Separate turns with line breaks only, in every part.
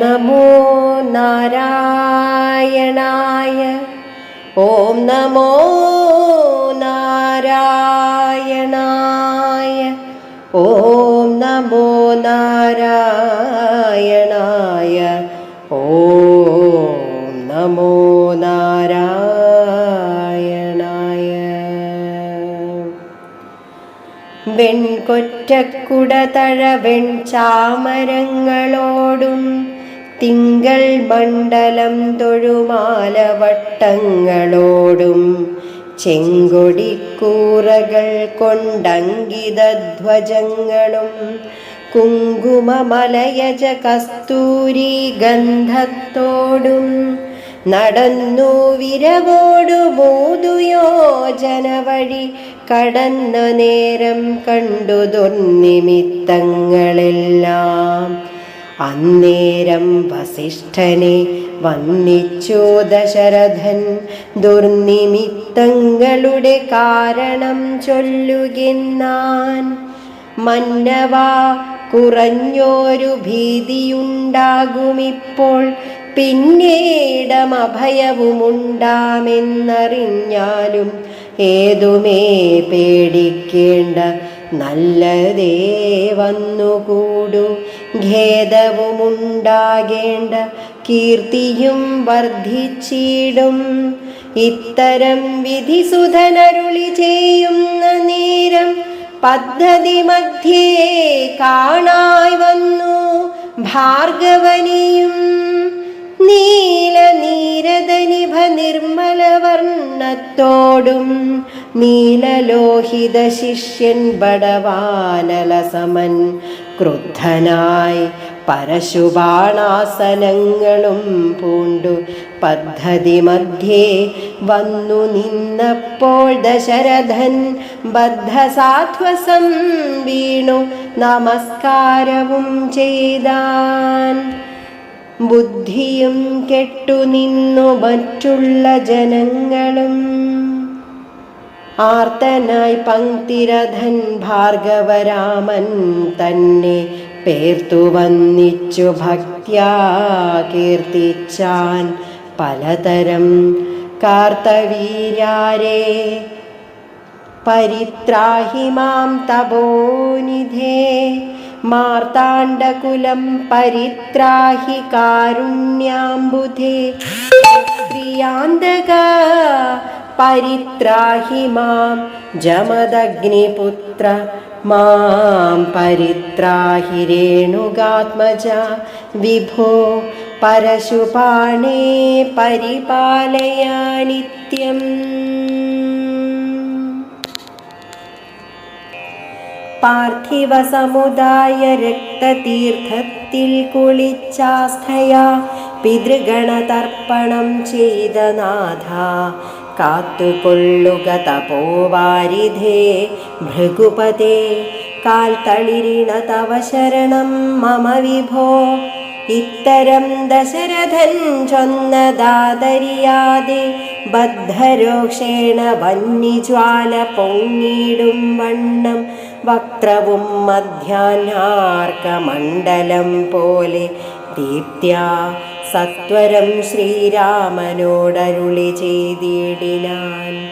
നമോ നാരായണായ ഓം നമോ നാരായണായ ഓം നമോ നാരായണായ ഓം നമോ നാരായണായ. വെൺകൊറ്റക്കുട തഴവെൺ ചാമരങ്ങളോടും തിങ്കൾ മണ്ഡലം തൊഴുമാലവട്ടങ്ങളോടും ചെങ്കൊടിക്കൂറകൾ കൊണ്ടങ്കിതധ്വജങ്ങളും കുങ്കുമമലയജ കസ്തൂരി ഗന്ധത്തോടും നടന്നു വിരവോടു മൂതുയോജന വഴി കടന്ന നേരം കണ്ടു ദുർനിമിത്തങ്ങളെല്ലാം. അന്നേരം വസിഷ്ഠനെ വന്നിച്ചോ ദശരഥൻ. ദുർനിമിത്തങ്ങളുടെ കാരണം ചൊല്ലുകിന്നാൻ മന്നവാ കുറഞ്ഞോരു ഭീതിയുണ്ടാകുമിപ്പോൾ പിന്നീടമഭയവുമുണ്ടാമെന്നറിഞ്ഞാലും ഏതുമേ പേടിക്കേണ്ട നല്ലതേ വന്നുകൂടു. ഖേദവുമുണ്ടാകേണ്ട കീർത്തിയും വർദ്ധിച്ചിടും. ഇത്തരം വിധിസുധനരുളി ചെയ്യുന്ന നേരം പദ്ധതി മധ്യേ കാണായി വന്നു ഭാർഗവനിയും. നീല നീരദനിഭ നിർമ്മല വർണത്തോടും നീലലോഹിത ശിഷ്യൻ ബടവാനലസമൻ ക്രുദ്ധനായി പരശുബാണാസനങ്ങളും പൂണ്ടു. പദ്ധതി മധ്യേ വന്നു നിന്നപ്പോൾ ദശരഥൻ ബദ്ധസാധ്വസം വീണു. നമസ്കാരവും ചെയ്താൻ. ബുദ്ധിയും കെട്ടുനിന്നു മറ്റുള്ള ജനങ്ങളും. ആർത്തനായി പങ്ക്തിരഥൻ ഭാർഗവരാമൻ തന്നെ പേർത്തു വന്നിച്ചു ഭക്ത്യാ കീർത്തിച്ചാൻ പലതരം കാർത്തവീര്യാരേ പരിത്രാഹി മാം തപോനിധേ മാർത്താണ്ഡകുലം പരിത്രാഹി കാരുണ്യാംബുധേ. പ്രിയാന്തക പരിത്രാഹി മാം ജമദഗ്നിപുത്ര മാം പരിത്രാഹി രേണുകാത്മജ വിഭോ പരശുപാണേ പരിപാലയ നിത്യം പാർത്ഥിവ സമുദായ രക്തതീർത്ഥത്തിൽ കുളിച്ചാസ്ഥയാ പിതൃഗണതർപ്പണം ചെയ്ത നാഥ കാത്തുകൊള്ളുക തപോവാരിധേ. ഭൃഗുപതേ തളിരിണ തവ ശരണം മമ വിഭോ. ഇത്തരം ദശരഥൻ ചൊന്നതാതരിയാതെ ബദ്ധരോക്ഷേണ വന്യജ്വാല പൊങ്ങിടും വണ്ണം. വക്രവും മധ്യാഹ്നാർക്കമണ്ഡലം പോലെ ദീപ്ത്യാ സത്വരം ശ്രീരാമനോടരുളി ചെയ്തിടിനാൻ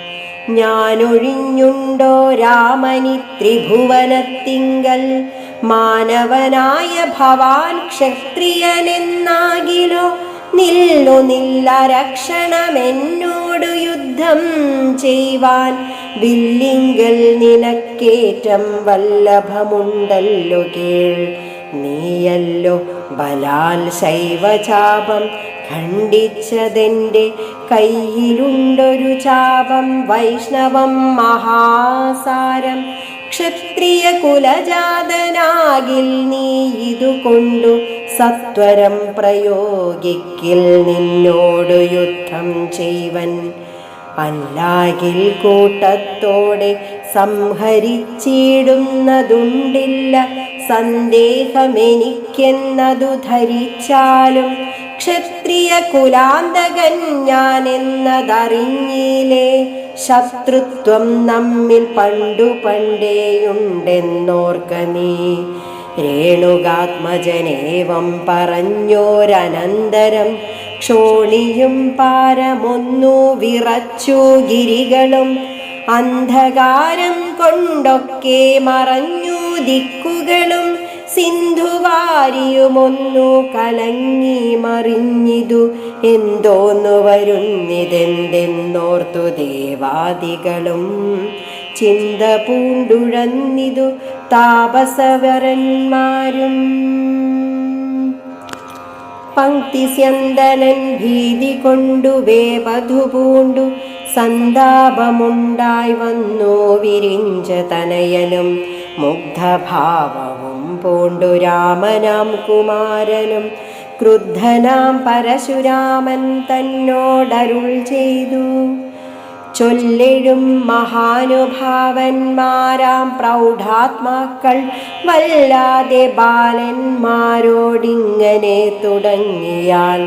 ഞാനൊഴിഞ്ഞുണ്ടോ രാമനി ത്രിഭുവനത്തിങ്കൽ? മാനവനായ ഭവാൻ ക്ഷത്രിയനെന്നാകിലോ? നില്ലു നില്ല രക്ഷണമെന്നോടു യുദ്ധം ചെയ്യുവാൻ വില്ലിങ്കൽ നിനക്കേറ്റം വല്ലഭമുണ്ടല്ലോ കേൾ. നീയല്ലോ ബലാൽ ശൈവചാപം ഖണ്ഡിച്ചതെന്റെ കയ്യിലുണ്ടൊരു ചാപം. വൈഷ്ണവം മഹാസാരം ക്ഷത്രിയ കുലജാതനാകിൽ നീ ഇതുകൊണ്ടു സത്വരം പ്രയോഗിക്കിൽ നിന്നോട് യുദ്ധം ചെയ്വൻ. അല്ലാകിൽ കൂട്ടത്തോടെ സംഹരിച്ചിടുന്നതുണ്ടില്ല സന്ദേഹമെനിക്കെന്നതു ധരിച്ചാലും ക്ഷത്രിയ കുലാന്തകൻ ഞാനെന്നതറിഞ്ഞില്ലേ? ശത്രുത്വം നമ്മിൽ പണ്ടു പണ്ടേയുണ്ടെന്നോർക്ക രേണുകാത്മജനേവം പറഞ്ഞോരനന്തരം ക്ഷോണിയും പാരമൊന്നു വിറച്ചു ഗിരികളും അന്ധകാരം കൊണ്ടൊക്കെ മറഞ്ഞു ദിക്കുകളും സിന്ധുവാരിയുമൊന്നു കലങ്ങി മറിഞ്ഞിതു. എന്തോന്നു വരുന്നിതെന്തെന്നോർത്തു ദേവാദികളും. ചിന്ത പൂണ്ടുഴന്നിതു താപസവരന്മാരും. പങ്ക്തിസ്യന്തനൻ ഭീതി കൊണ്ടു വേപധു പൂണ്ടു. സന്താപമുണ്ടായി വന്നു വിരിഞ്ച തനയനും. മുഗ്ധഭാവവും പൂണ്ടു രാമനാം കുമാരനും ക്രുദ്ധനാം പരശുരാമൻ തന്നോടരുൾ ചെയ്തു. ചൊല്ലിടും മഹാനുഭാവന്മാരാം പ്രൗഢാത്മാക്കൾ വല്ലാതെ ബാലന്മാരോടിങ്ങനെ തുടങ്ങിയാൽ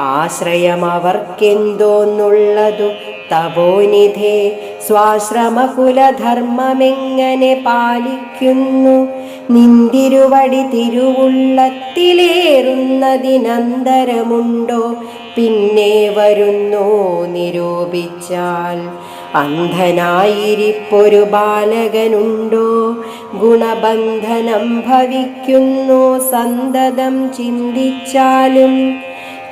ആശ്രയം അവർക്കെന്തോന്നുള്ളതു തപോനിധേ സ്വാശ്രമകുലധർമ്മമെങ്ങനെ പാലിക്കുന്നു? നിന്തിരുവടി തിരുവുള്ളത്തിലേറുന്നതിനന്തരമുണ്ടോ? പിന്നെ വരുന്നു നിരൂപിച്ചാൽ. അന്ധനായിരിപ്പൊരു ബാലകനുണ്ടോ? ഗുണബന്ധനം ഭവിക്കുന്നു സന്തതം ചിന്തിച്ചാലും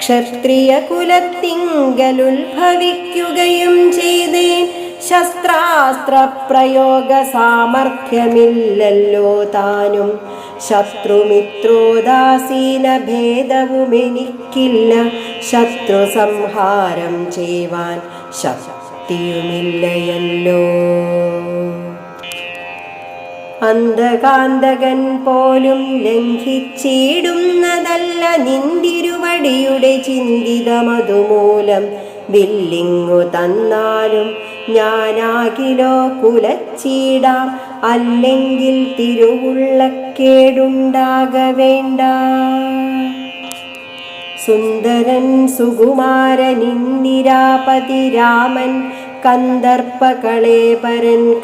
ക്ഷത്രിയ കുലത്തിങ്കലുത്ഭവിക്കുകയും ചെയ്തേൻ ശസ്ത്രാസ്ത്ര പ്രയോഗ സാമർഥ്യമില്ലല്ലോ താനും. ശത്രുമിത്രോദാസീന ഭേദവുമെനിക്കില്ല ശത്രു സംഹാരം ചെയ്യുവാൻ ശക്തിയുമില്ലയല്ലോ. അന്ധകാന്തകൻ പോലും ലംഘിച്ചിടുന്നതല്ല നിന്തിരുവടിയുടെ ചിന്തിതമതുമൂലം. ബില്ലിങ്ങു തന്നാലും ഞാനാകിലോ കുലച്ചീടാം. അല്ലെങ്കിൽ തിരുവുള്ളക്കേടുണ്ടാക വേണ്ട സുന്ദരൻ സുകുമാരനിന്ദിരാപതി രാമൻ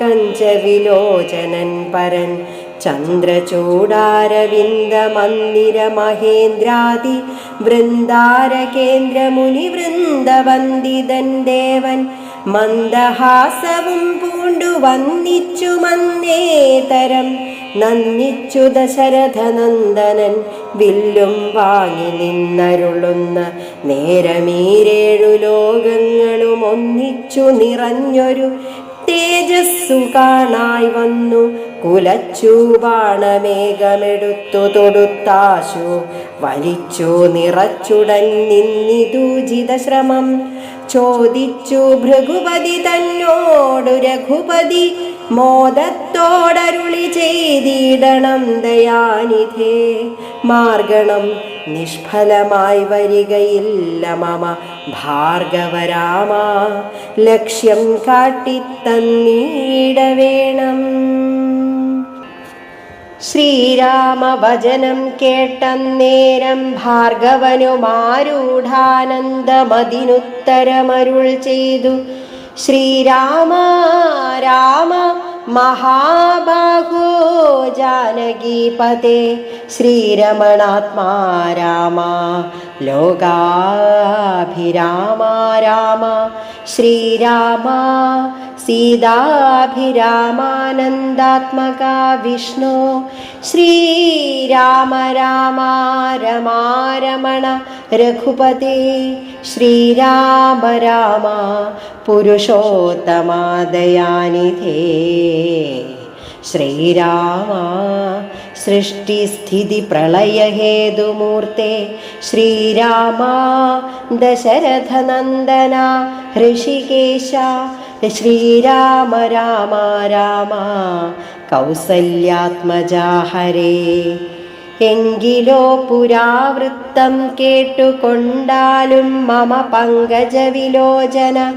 കഞ്ചവിലോചനൻ പരൻ ചന്ദ്രചൂടാരവിന്ദ മന്ദിര മഹേന്ദ്രാദി വൃന്ദാരകേന്ദ്ര മുനി വൃന്ദവന്ദിതൻ ദേവൻ. മന്ദഹാസവും പൂണ്ടു വന്നിച്ചു മന്നേതരം നന്ദിച്ചു ദശരഥനന്ദനൻ വില്ലും വാങ്ങി നിന്നരുളുന്ന നേരമീരേഴു ലോകങ്ങളും ഒന്നിച്ചു നിറഞ്ഞൊരു തേജസ്സു കാണായി വന്നു. കുലച്ചു ബാണമേഘമെടുത്തു തൊടുത്താശു വലിച്ചു നിറച്ചുടൻ നിന്നിതൂജിത ശ്രമം ചോദിച്ചു ഭൃഗുപതി തന്നോടു രഘുപതി മോദത്തോടരുളി ചെയ്തിടണം ദയാനിധേ. മാർഗണം നിഷ്ഫലമായി വരികയില്ല മമ. ഭാർഗവരാമ ലക്ഷ്യം കാട്ടിത്തന്നീടവേണം. ശ്രീരാമഭജനം കേട്ടന്നേരം ഭാർഗവനുമാരൂഢാനന്ദമതിനുത്തരമരുൾ ചെയ്തു. ശ്രീരാമ രാമ മഹാബാഹോ ജാനകീപതേ. ശ്രീരമണാത്മാ രാമ ലോകാഭിരാമ രാമ ശ്രീരാമ സീതാഭിരാമാനന്ദാത്മക വിഷ്ണു ശ്രീരാമ രാമ രമാരമണ രഘുപതി ശ്രീരാമ രാമ പുരുഷോത്തമാദയാനിധേ ശ്രീരാമ സൃഷ്ടിസ്ഥിതി പ്രളയഹേതുമൂർത്തെ ശ്രീരാമ ദശരഥനന്ദന ഋഷികേശ ശ്രീരാമ രാമ രാമ കൗസല്യാത്മജാ ഹരേ എങ്കിലോ പുരാവൃത്തം കേട്ടുകൊണ്ടാലും മമ പങ്കജവിലോചന.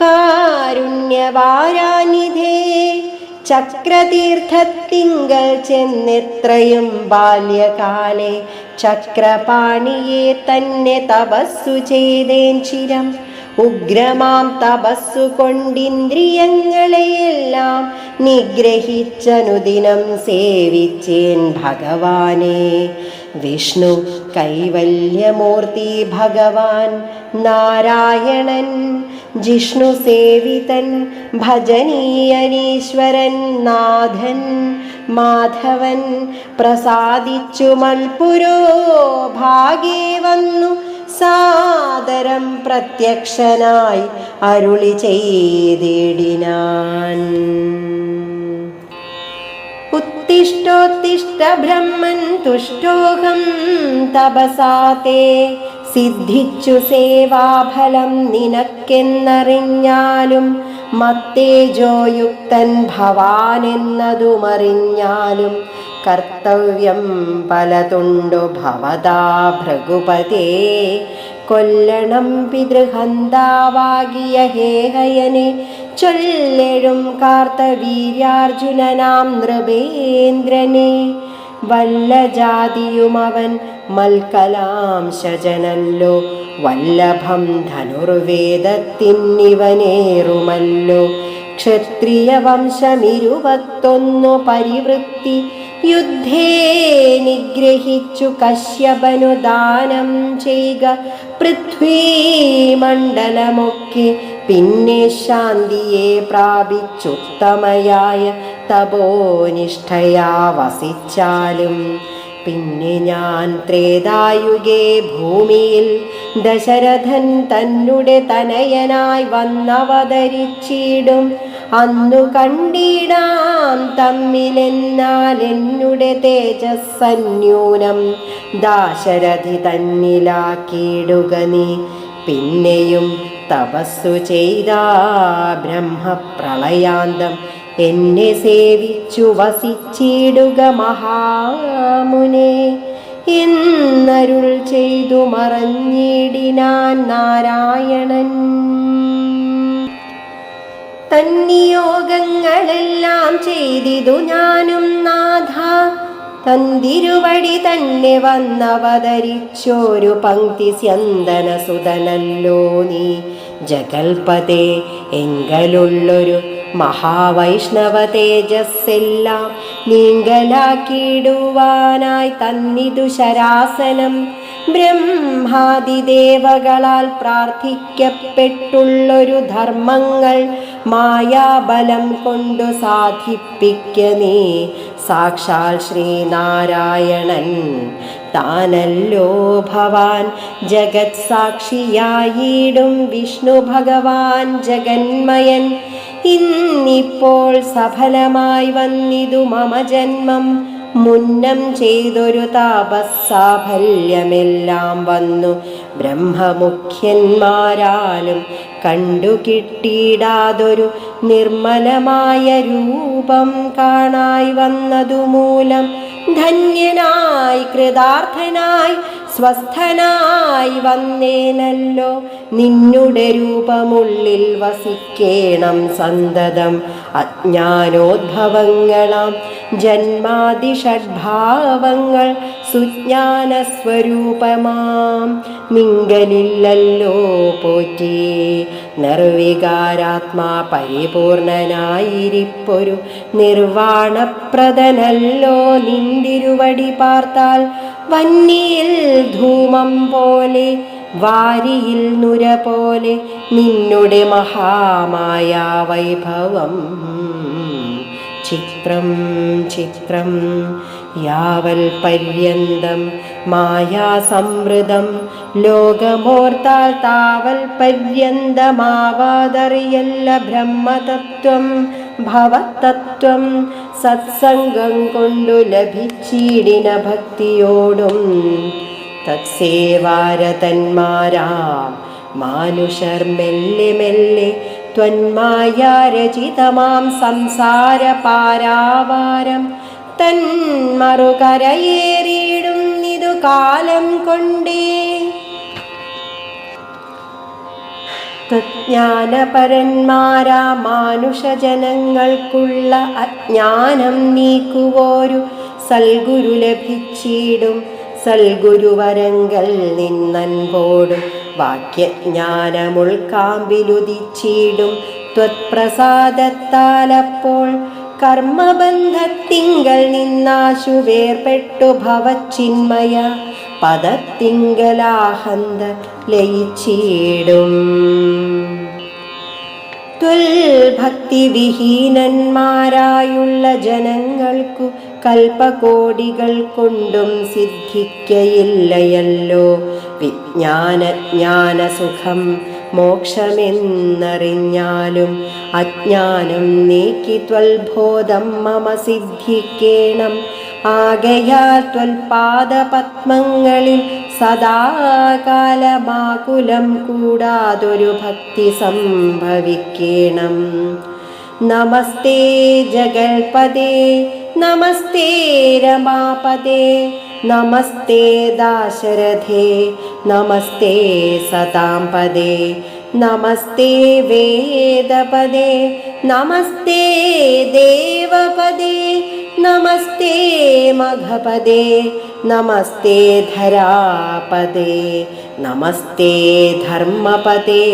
കാരുണ്യവാരാനിധേ ചക്രതീർത്ഥത്തിങ്കൽ ചെന്നെത്രയും ബാല്യകാലേ. ചക്രപാണിയെ തന്നെ തപസ്സു ചെയ്തേൻ ചിരം. ഉഗ്രമാം തപസ്സു കൊണ്ടിന്ദ്രിയങ്ങളെയെല്ലാം നിഗ്രഹിച്ചനുദിനം സേവിച്ചേൻ ഭഗവാനെ. വിഷ്ണു കൈവല്യമൂർത്തി ഭഗവാൻ നാരായണൻ ജിഷ്ണു സേവിതൻ ഭജനീയനീശ്വരൻ നാഥൻ മാധവൻ പ്രസാദിച്ചു മൽപുരോ ഭാഗേ വന്നു സാദരം പ്രത്യക്ഷനായി അരുളി ചെയ്തിടിനാൻ. ഉത്തിഷ്ടോത്തിഷ്ട ബ്രഹ്മൻ തുഷ്ടോഹം തപസാത്തെ സിദ്ധിച്ചു സേവാഫലം നിനക്കെന്നറിഞ്ഞാലും മത്തേജോയുക്തൻ ഭവാനെന്നതുമറിഞ്ഞാലും കർത്തവ്യം പലതുണ്ടു? ഭവതാ ഭൃഗുപതേ കൊല്ലണം പിതൃഹന്താവാകിയ ഹേഹയനെ ചൊല്ലെഴും കാർത്തവീര്യാർജുനനാം നൃപേന്ദ്രനെ. വല്ല ജാതിയുമവൻ മൽക്കലാംശജനല്ലോ വല്ലഭം ധനുർവേദത്തിന്നിവനേറുമല്ലോ. ക്ഷത്രിയ വംശമിരുപത്തൊന്നു പരിവൃത്തി യുദ്ധേ നിഗ്രഹിച്ചു കശ്യപനു ദാനം ചെയ്യുക പൃഥ്വീമണ്ഡലമൊക്കെ പിന്നെ ശാന്തിയെ പ്രാപിച്ചുത്തമയായ തപോനിഷ്ഠയാ വസിച്ചാലും. പിന്നെ ഞാൻ ത്രേതായുഗേ ഭൂമിയിൽ ദശരഥൻ തന്നെ തനയനായി വന്നവതരിച്ചിടും. അന്നു കണ്ടിടാം തമ്മിലെന്നാൽ എന്നുടെ തേജസ്സന്യൂനം. ദാശരഥി തന്നിലാക്കിയിടുക നീ. പിന്നെയും തപസ്സു ചെയ്ത ബ്രഹ്മപ്രളയാന്തം എന്നെ സേവിച്ചു വസിച്ചിടുക മഹാമുനെ. എന്നരുൾ ചെയ്തു മറഞ്ഞിടിനാൻ നാരായണൻ. തന്നിയോഗങ്ങളെല്ലാം ചെയ്തിതു ഞാനും നാഥ. തന്തിരുവടി തന്നെ വന്നവതരിച്ചോരു പങ്ക്തി സ്യന്തന സുതനല്ലോ നീ. ജഗൽപതേ എങ്കലുള്ളൊരു മഹാവൈഷ്ണവ തേജസ്സെല്ലാം നീങ്കലാക്കിയിടുവാനായി തന്നിതു ശരാസനം. ബ്രഹ്മാതിദേവകളാൽ പ്രാർത്ഥിക്കപ്പെട്ടുള്ളൊരു ധർമ്മങ്ങൾ മായാബലം കൊണ്ടു സാധിപ്പിക്ക നീ. സാക്ഷാൽ ശ്രീനാരായണൻ. താനല്ലോ ഭവാൻ. ജഗത് സാക്ഷിയായിടും വിഷ്ണു ഭഗവാൻ ജഗന്മയൻ. ഇന്നിപ്പോൾ സഫലമായി വന്നിതു മമ ജന്മം. മുന്നം ചെയ്തൊരു താപസാഫല്യമെല്ലാം വന്നു. ബ്രഹ്മമുഖ്യന്മാരാലും കണ്ടു കിട്ടിയിടാതൊരു നിർമ്മലമായ രൂപം കാണായി വന്നതുമൂലം ധന്യനായി കൃതാർത്ഥനായി സ്വസ്ഥനായി വന്നേനല്ലോ. നിന്നുടെ രൂപമുള്ളിൽ വസിക്കേണം സന്തതം. അജ്ഞാനോദ്ഭവങ്ങളാം ജന്മാതിഷഡ്ഭാവങ്ങൾ സുജ്ഞാനസ്വരൂപമാം മിങ്കലില്ലല്ലോ പോറ്റി. നിർവികാരാത്മാ പരിപൂർണനായിരിപ്പൊരു നിർവാണപ്രദനല്ലോ നിന്തിരുവടി പാർത്താൽ. വന്നിയിൽ ധൂമം പോലെ വാരിയിൽ നുര പോലെ നിന്നുടെ മഹാമായ വൈഭവം. ചിത്രം ചിത്രം. യാവൽ പര്യന്തം മായാസമൃതം ലോകമോർത്താൽ താവൽ പര്യന്തമാവാതറിയല്ല ബ്രഹ്മതത്വം ഭവതത്വം. സത്സംഗം കൊണ്ടു ലഭിച്ചീടിന ഭക്തിയോടും തത്സേവാരതന്മാരാം. മാനുഷർ മെല്ലെ മെല്ലെ ത്വന്മായാരചിതമാം സംസാര പാരാവാരം തന്മറുകരയേറിയിടുന്നിതു കാലം കൊണ്ടേ. തജ്ഞാനപരന്മാരാ മാനുഷജനങ്ങൾക്കുള്ള അജ്ഞാനം നീക്കുവോരു സൽഗുരു ലഭിച്ചിടും. സൽഗുരുവരങ്കൽ നിന്നൻപോടും. വാക്യജ്ഞാനമുൾക്കാമ്പിലുദിച്ചിടും. ത്വത്പ്രസാദത്താലപ്പോൾ കർമ്മബന്ധത്തിങ്കൽ നിന്നാശു വേർപെട്ടു ഭവച്ചിന്മയ പദത്തിങ്കലാഹന്ത ലയിച്ചിടും. ഭക്തിവിഹീനന്മാരായുള്ള ജനങ്ങൾക്കു കൽപ്പകോടികൾ കൊണ്ടും സിദ്ധിക്കയില്ലയല്ലോ. വിജ്ഞാന ജ്ഞാനസുഖം മോക്ഷമെന്നറിഞ്ഞാലും അജ്ഞാനം നീക്കി ത്വൽബോധം മമ സിദ്ധിക്കേണം. ആകയാൽ ത്വൽപാദപത്മങ്ങളിൽ സദാകാലമാകുലം കൂടാതൊരു ഭക്തി സംഭവിക്കണം. നമസ്തേ ജഗൽപദേ നമസ്തേ രമാപദേ നമസ്തേ ദാശരഥേ നമസ്തേ സതാംപദേ നമസ്തേ വേദപദേ നമസ്തേ ദേവപദേ നമസ്തേ മഘപദേ നമസ്തേ ധരാപദേ നമസ്തേ ധർമ്മപദേ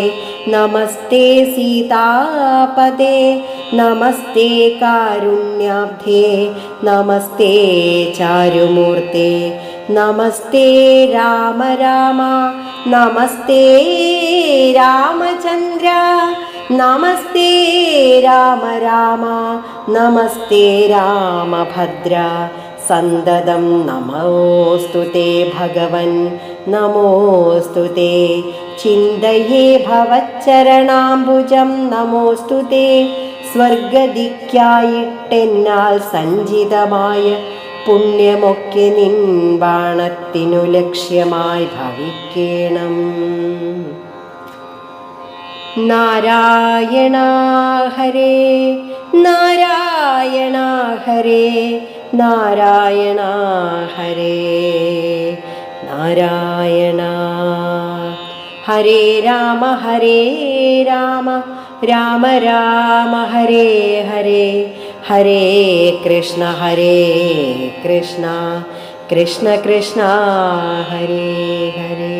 നമസ്തേ സീതാപദേ നമസ്തേ കാരുണ്യാബ്ധേ നമസ്തേ ചാരുമൂർത്തേ നമസ്തേ രാമ രാമ നമസ്തേ രാമചന്ദ്ര നമസ്തേ രാമ രാമ നമസ്തേ രാമഭദ്ര സന്തതം തേ ഭഗവൻ ചിന്തയേ ഭവച്ചരണാംബുജം നമോസ്തു തേ സ്വർഗദിക്കായിട്ടെന്നാൽ സഞ്ചിതമായ പുണ്യമൊക്കെ നിൻ ബാണത്തിനു ലക്ഷ്യമായി ഭവിക്കണം. നാരായണ ഹരേ നാരായണ ഹരേ നാരായണ ഹരേ. നാരായണ. ഹരേ രാമ ഹരേ രാമ. രാമ രാമ ഹരേ ഹരേ. ഹരേ കൃഷ്ണ ഹരേ കൃഷ്ണ. കൃഷ്ണ കൃഷ്ണ ഹരേ ഹരേ.